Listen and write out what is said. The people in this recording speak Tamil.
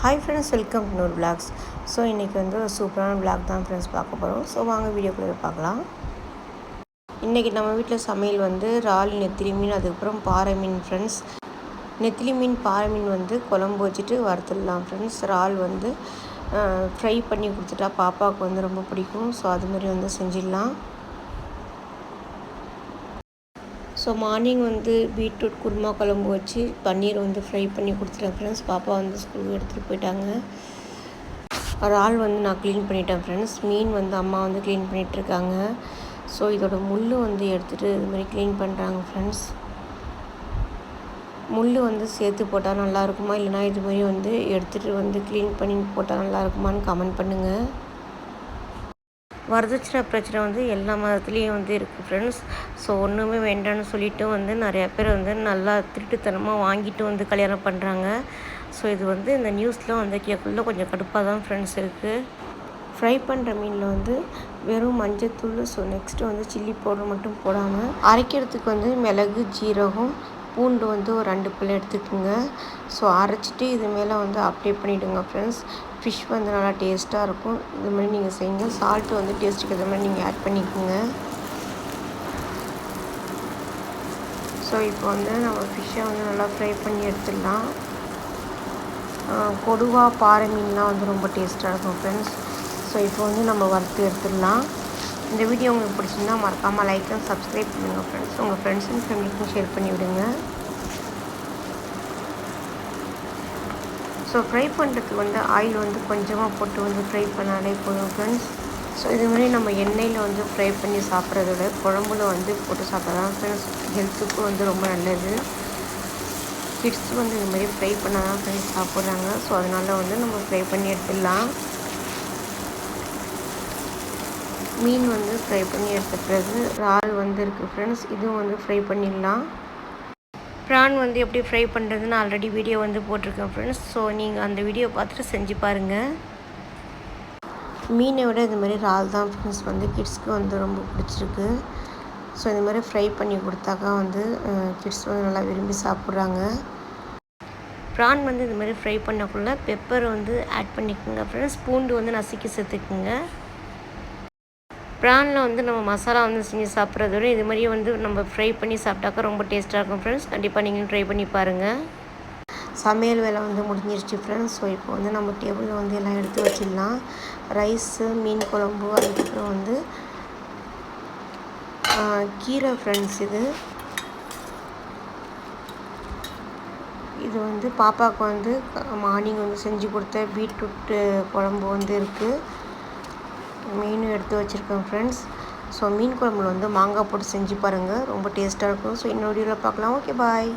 Hi friends welcome to Noor blogs so இன்றைக்கி வந்து ஒரு சூப்பரான பிளாக் தான் ஃப்ரெண்ட்ஸ் பார்க்க போகிறோம் ஸோ வாங்க வீடியோக்குள்ளே பார்க்கலாம். இன்றைக்கி நம்ம வீட்டில் சமையல் வந்து இறால் நெத்திலி மீன் அதுக்கப்புறம் பாறை மீன் ஃப்ரெண்ட்ஸ் நெத்திலி மீன் பாறை மீன் வந்து குழம்பு வச்சுட்டு வறுத்துடலாம் ஃப்ரெண்ட்ஸ் இறால் வந்து ஃப்ரை பண்ணி கொடுத்துட்டா பாப்பாவுக்கு வந்து ரொம்ப பிடிக்கும். ஸோ அதுமாரி வந்து செஞ்சிடலாம். ஸோ மார்னிங் வந்து பீட்ரூட் குருமா குழம்பு வச்சு பன்னீர் வந்து ஃப்ரை பண்ணி கொடுத்துட்டேன் ஃப்ரெண்ட்ஸ் பாப்பா வந்து ஸ்கூலுக்கு எடுத்துகிட்டு போயிட்டாங்க. இறால் வந்து நான் க்ளீன் பண்ணிட்டேன் ஃப்ரெண்ட்ஸ் மீன் வந்து அம்மா வந்து க்ளீன் பண்ணிகிட்ருக்காங்க ஸோ இதோட முள் வந்து எடுத்துகிட்டு இது மாதிரி க்ளீன் பண்ணுறாங்க ஃப்ரெண்ட்ஸ் முள் வந்து சேர்த்து போட்டால் நல்லா இருக்குமா? இல்லைனா இது மாதிரி வந்து எடுத்துகிட்டு வந்து க்ளீன் பண்ணி போட்டால் நல்லா இருக்குமான்னு கமெண்ட் பண்ணுங்கள் வரதட்சணை பிரச்சனை வந்து எல்லா மதத்துலேயும் வந்து இருக்குது ஃப்ரெண்ட்ஸ் ஸோ ஒன்றுமே வேண்டாம்னு சொல்லிட்டு வந்து நிறையா பேர் வந்து நல்லா திருட்டுத்தனமாக வாங்கிட்டு வந்து கல்யாணம் பண்ணுறாங்க ஸோ இது வந்து இந்த நியூஸ்லாம் வந்து கேட்குள்ள கொஞ்சம் கடுப்பாக தான் ஃப்ரெண்ட்ஸ் இருக்குது ஃப்ரை பண்ணுற மீனில் வந்து வெறும் மஞ்சத்தூள் ஸோ நெக்ஸ்ட்டு வந்து சில்லி பவுடர் மட்டும் போடாமல் அரைக்கிறதுக்கு வந்து மிளகு ஜீரகம் பூண்டு வந்து ஒரு ரெண்டு பிள்ளை எடுத்துக்கோங்க. ஸோ அரைச்சிட்டு இது மேலே வந்து அப்ளை பண்ணிவிடுங்க ஃப்ரெண்ட்ஸ் ஃபிஷ் வந்து நல்லா டேஸ்ட்டாக இருக்கும். இது மாதிரி நீங்கள் செய்யுங்க. சால்ட்டு வந்து டேஸ்ட்டுக்கு ஏற்ற மாதிரி நீங்கள் ஆட் பண்ணிக்கோங்க. ஸோ இப்போ வந்து நம்ம ஃபிஷ்ஷை வந்து நல்லா ஃப்ரை பண்ணி எடுத்துடலாம். கொடுவா பாறை மீன்லாம் வந்து ரொம்ப டேஸ்ட்டாக இருக்கும் ஃப்ரெண்ட்ஸ் ஸோ இப்போ வந்து நம்ம வறுத்து எடுத்துடலாம். இந்த வீடியோ உங்களுக்கு பிடிச்சிருந்தால் மறக்காமல் லைக் அண்ட் சப்ஸ்கிரைப் பண்ணுங்கள் ஃப்ரெண்ட்ஸ் உங்கள் ஃப்ரெண்ட்ஸ் அண்ட் ஃபேமிலிக்கும் ஷேர் பண்ணி விடுங்க ஸோ ஃப்ரை பண்ணுறதுக்கு வந்து ஆயில் வந்து கொஞ்சமாக போட்டு வந்து ஃப்ரை பண்ணாலே போதும் ஃப்ரெண்ட்ஸ் ஸோ இதுமாதிரி நம்ம எண்ணெயில் வந்து ஃப்ரை பண்ணி சாப்பிட்றத விட குழம்புல வந்து போட்டு சாப்பிட்றதா ஃப்ரெண்ட்ஸ் ஹெல்த்துக்கும் வந்து ரொம்ப நல்லது. கிட்ஸ் வந்து இது மாதிரி ஃப்ரை பண்ணால் தான் ஃப்ரெண்ட்ஸ் சாப்பிட்றாங்க. ஸோ அதனால் வந்து நம்ம ஃப்ரை பண்ணி எடுத்துடலாம். மீன் வந்து ஃப்ரை பண்ணி எடுத்த பிறகு இறால் வந்து இருக்குது ஃப்ரெண்ட்ஸ் இதுவும் வந்து ஃப்ரை பண்ணிடலாம். ப்ரான் வந்து எப்படி ஃப்ரை பண்ணுறதுன்னு ஆல்ரெடி வீடியோ வந்து போட்டிருக்கேன் ஃப்ரெண்ட்ஸ் ஸோ நீங்கள் அந்த வீடியோ பார்த்துட்டு செஞ்சு பாருங்கள் மீனை விட இது மாதிரி இறால் தான் ஃப்ரெண்ட்ஸ் வந்து கிட்ஸ்க்கு வந்து ரொம்ப பிடிச்சிருக்கு. ஸோ இந்த மாதிரி ஃப்ரை பண்ணி கொடுத்தாக்கா வந்து கிட்ஸ் வந்து நல்லா விரும்பி சாப்பிட்றாங்க. ப்ரான் வந்து இது மாதிரி ஃப்ரை பண்ணக்குள்ளே பெப்பர் வந்து ஆட் பண்ணிக்கோங்க ஃப்ரெண்ட்ஸ் பூண்டு வந்து நசுக்கி சேர்த்துக்குங்க. ப்ரானில் வந்து நம்ம மசாலா வந்து செஞ்சு சாப்பிட்றத விட இது மாதிரியே வந்து நம்ம ஃப்ரை பண்ணி சாப்பிட்டாக்கா ரொம்ப டேஸ்ட்டாக இருக்கும் ஃப்ரெண்ட்ஸ் கண்டிப்பாக நீங்களும் ட்ரை பண்ணி பாருங்கள் சமையல் வேலை வந்து முடிஞ்சிருச்சு ஃப்ரெண்ட்ஸ் ஸோ இப்போ வந்து நம்ம டேபிளில் வந்து எல்லாம் எடுத்து வச்சிடலாம். ரைஸு மீன் குழம்பு அதுக்கப்புறம் வந்து கீரை ஃப்ரெண்ட்ஸ் இது. இது வந்து பாப்பாவுக்கு வந்து மார்னிங் வந்து செஞ்சு கொடுத்த பீட்ரூட்டு குழம்பு வந்து இருக்குது மீனும் எடுத்து வச்சுருக்கேன் ஃப்ரெண்ட்ஸ் ஸோ மீன் குழம்புல வந்து மாங்காய் போட்டு செஞ்சு பாருங்கள் ரொம்ப டேஸ்ட்டாக இருக்கும். ஸோ இன்னொரு வீடியோவில் பார்க்கலாம். Okay bye